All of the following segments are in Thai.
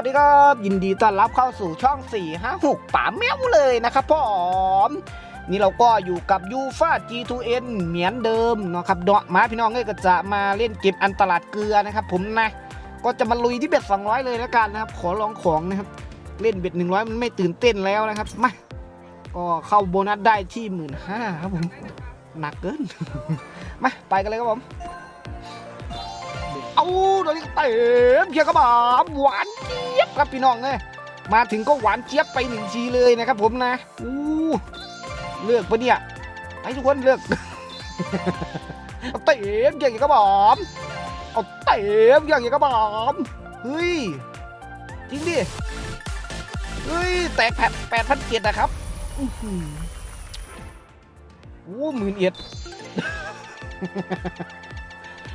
วัสดีครับ ยินดีต้อนรับเข้าสู่ช่อง 4 5 6ป่าแมวเลยนะครับผมนี่เราก็อยู่กับยูฟา G2N เหมือนเดิมเนาะครับเดาะมาพี่น้องเอ้ยก็จะมาเล่นเก็บอันตลาดเกลือนะครับ ผมนะก็จะมาลุยที่เบ็ด200 เลยแล้วกันนะครับ ขอลองของนะครับเล่นเบ็ด100 มันไม่ตื่นเต้นแล้วนะครับมาก็เข้าโบนัสได้ที่1 5ื่นครับผมหนักเกินมาไปกันเลยครับผมเอาตอนนี้เต็มเพียงกระบาหวาน จี๊ยบครับพี่น้องเลยมาถึงก็หวานเจี๊ยบไปหนึ่งทีเลยนะครับผมนะอู้เลือกปะเนี่ยไอ้ทุกคนเลือกเอาเต็มเพียงกระบาเอาเต็มเพียงกระบาเฮ้ยจริงดิเฮ้ยแตกแปดแปดพันเกียรนะครับอื้อหือโอ้หมื่นเอียด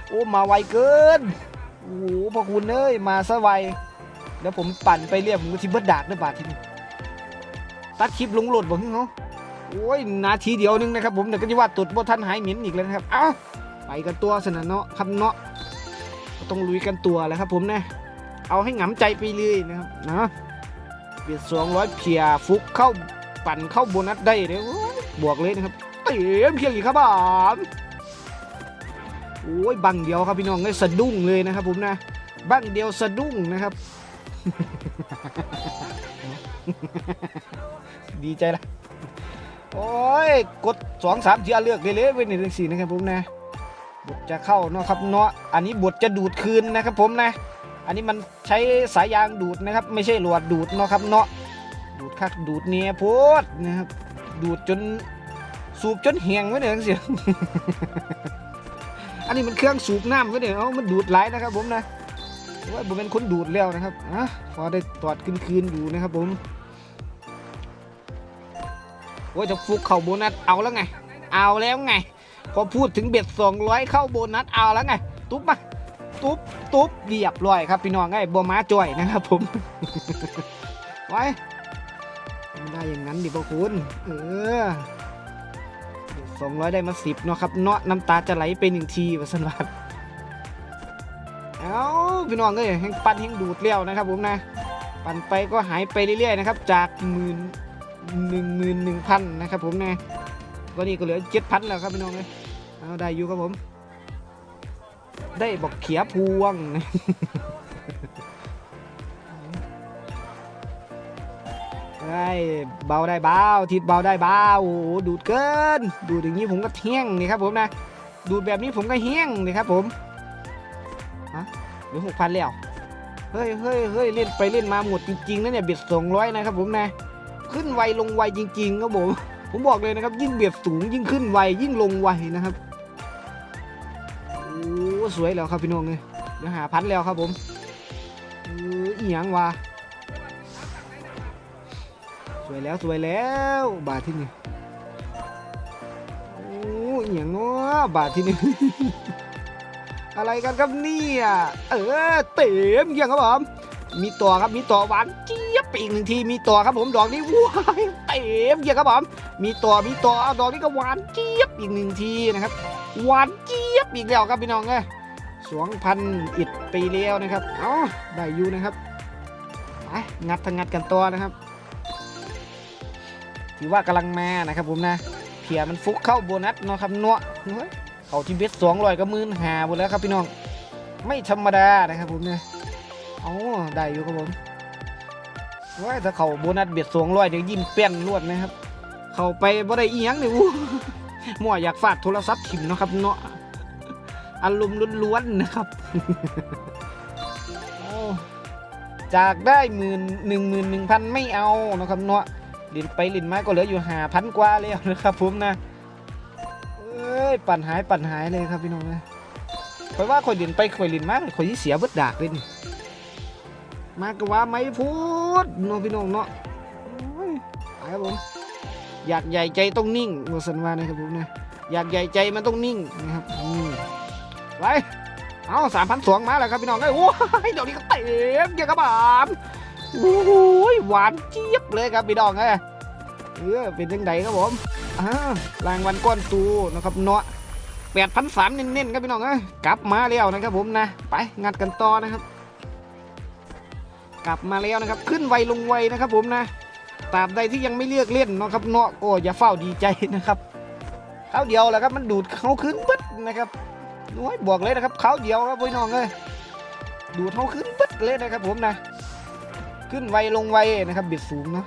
โอ้มาไวเกินโอ้พอคุณเอ้ยมาซะไว แล้วผมปั่นไปเรียบผมก็ทิเบิร์ดดากด้วยบาทที่นี่ตัดคลิปลงโหลดบอกเนาะโอ้ยนาทีเดียวนึงนะครับผมเดี๋ยวก็จะว่าตุดบ่ทันหายเหม็นอีกแล้วนะครับเอ้าไปกันตัวสนะเนาะครับเนาะต้องลุยกันตัวแล้วครับ ผมนะเอาให้หงำใจไปเลยนะครับนะเบียดสองร้อยเพียฟุกเข้าปั่นเข้าโบนัสได้เลยโอ้ยบวกเลยนะครับเต็มเพียงอีกครับผมโอ้ยบังเดียวครับพี่น้องเลยสะดุ้งเลยนะครับผมนะบังเดียวสะดุ้งนะครับ ดีใจละโอ้ย กดสองสามเทียเลือกเลยเลยเว้นหนึ่งสี่นะครับผมนะบทจะเข้าเนาะครับเนาะอันนี้บทจะดูดคืนนะครับผมนะ อันนี้มันใช้สายยางดูดนะครับ ไม่ใช่หลวดดูดเนาะครับเนาะดูดคักดูดเนียโพดนะครับดูดจนสูบจนเหียงไว้เนี่ยเสียอันนี้มันเครื่องสูบน้ำก็เนี่ยเอามันดูดไหลนะครับผมนะ ว่าผมเป็นคนดูดแล้วนะครับอะพอได้ตอดคืนๆอยู่นะครับผมว่าจะฟุกเข้าโบนัสเอาแล้วไง เอาแล้วไง พอพูดถึงเบ็ด200 เข้าโบนัสเอาแล้วไง ตุ๊บมาตุ๊บตุ๊บเรียบร้อยครับพี่น้องไอ้บัวม้าจ่อยนะครับผมไว้ไม่ได้อย่างนั้นดิพวกคุณเออสองร้อยได้มาสิบเนาะครับเนาะน้ำตาจะไหลไปหนึ่งทีว่าสันวัด เอ้าพี่น้องเอ้ยแห่งปั่นแห่งดูดเลี้ยวนะครับผมนะปั่นไปก็หายไปเรื่อยๆนะครับจากหมื่นหนึ่งหมื่นหนึ่งพันนะครับผมนะก็นี่ก็เหลือเจ็ดพันแล้วครับพี่น้องเลยเอาได้อยู่ครับผม ได้บอกเขียพวงได้เบาได้เบาทิศเบาได้เบาโอ้ดูดเกิน ดูดอย่างนี้ผมก็เที่ยงนี่ครับผมนะ ดูดแบบนี้ผมก็เฮี้ยงนี่ครับผม ฮะหลือหกพันแล้วเฮ้ยเฮ้ยเฮ้ยเล่นไปเล่นมาหมดจริงๆนะเนี่ยเบ็ดสองร้อยนะครับผมนะขึ้นไวลงไวจริงๆครับผมผมบอกเลยนะครับ ยิ่งเบ็ดสูงยิ่งขึ้นไวยิ่งลงไวนะครับโอ้สวยแล้วครับพี่น้องเลยเดี๋ยวหาพันแล้วครับผมเอออีหยังวะสวยแล้วสวยแล้ว บาทที่นี่โอ้ยอย่างง้อบาทที่นี่ อะไรกันครับเนี่ยเออเต็มเกี่ยงครับผมมีต่อครับมีต่อหวานเจี๊ยบปอีกหนึ่งทีมีต่อครับผมดอกนี้ว้ายเต็มเกี่ยงครับผมมีต่อมีต่อดอกนี้ก็หวานเจี๊ยบอีกหนึ่งทีนะครับหวานเจี๊ยบอีกแล้วครับพี่น้องเอ้ยสองพันอิดไปแล้วนะครับเอ้าได้อยู่นะครับไปงัดทางงัดกันตัวนะครับถือว่ากำลังมานะครับผมนะเพียมันฟุกเข้าโบนัสเนาะครับเนาะ เฮ้ยเขาทีเบ็ดสองร้อยก็มื่นหาหมดแล้วครับพี่น้อง ไม่ธรรมดานะครับผมเนี่ยเอาได้อยู่ครับผมว้ายถ้าเขาโบนัสเบ็ดสองร้อยเดี๋ยวยิ้มเปี้ยนรวดนะครับ เขาไปบ่ได้อียังนี่อู้มั่วอยากฟาดโทรศัพท์ถิ่มนะครับเนาะอารมณ์ล้วนๆนะครับจากได้หมื่นหนึ่งหมื่นหนึ่งพันไม่เอานะครับเนาะลินไปลินมาก็เหลืออยู่หาพันกว่าแล้วนะครับผมนะ ยปั่นหายปั่นหายเลยครับพี่น้องนะคอยว่าคอยลินไปคอยลินมาคอยที่เสียบดดากเลยนี่มากว่าไม่พูดน้องพี่น้องเนาะโอ้ยไปครับผมอยากใหญ่ใจต้องนิ่งวสันวานะครับผมนะอยากใหญ่ใจมันต้องนิ่งนะครับอืมไปเอาสามพันสองมาแล้วครับพี่น้องเอ้ยโอ้ยเดี๋ยวนี้ก็เต็มเกี่ยวกับบามโอ้ยหวานเจี๊ยบเลยครับพี่น้องเอ้ยเออเป็นยังไงครับผม อ่ารางวัลก้อนตูนะครับเนาะแปดพันสามเน้นๆครับพี่น้องเอ้ยกลับมาแล้วนะครับผมนะ ไปงัดกันต่อนะครับ กลับมาแล้วนะครับ ขึ้นไวลงไวนะครับ ผมนะตราบใดที่ยังไม่เลือกเล่นนะครับเนาะก็อย่าเฝ้าดีใจนะครับเขาเดียวแหละครับมันดูดเขาขึ้นปึ๊ดนะครับน้อยบอกเลยนะครับเขาเดียวครับพี่น้องเอ้ยดูดเขาขึ้นปึ๊ดเลยนะครับผมนะ ขึ้นไวลงไวนะครับบิดสูงเนาะ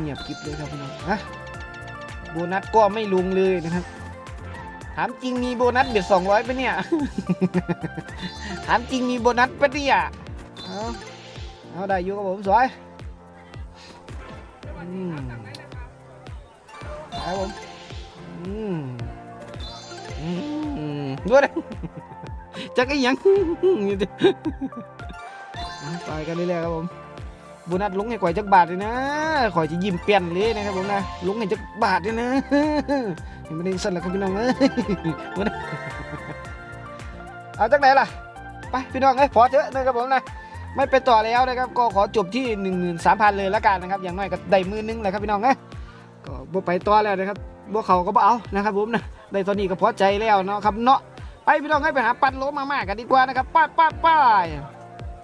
เงียบกิบเลยครับพี่น้องนะโบนัสก็ไม่ลงเลยนะครับ ถามจริงมีโบนัสเบ็ดสองร้อยปะเนี่ย ถามจริงมีโบนัสปะเนี่ยเอาเอาได้อยู่กับผมสวยอืมครับผมอืมอืมด้วยจักไอ้หยังไปกันเรื่อยๆครับผม โบนัสลุงให้ข่อยจักบาทเลยนะข่อยจะยิ้มเปลี่ยนเลยนะครับผมนะลุงให้จักบาทเลยนะเห็นไม่ได้สั่นแล้วครับพี่น้องเอ้ยเอาจากไหนล่ะไปพี่น้องเอ้ยพอเถอะนะครับผมนะไม่ไปต่อแล้วนะครับก็ขอจบที่1 3 0 0 0เลยละกันนะครับอย่างน้อยก็ได้มือนึงแหละครับพี่น้องเอ้ยก็บ่ไปต่อแล้วนะครับบ่เขาก็บ่เอานะครับผมนะได้ตอนนี้ก็พอใจแล้วเนาะครับเนาะไปพี่น้องให้ไปหาปันโลมาม่ากันดีกว่านะครับป้าป้าป้า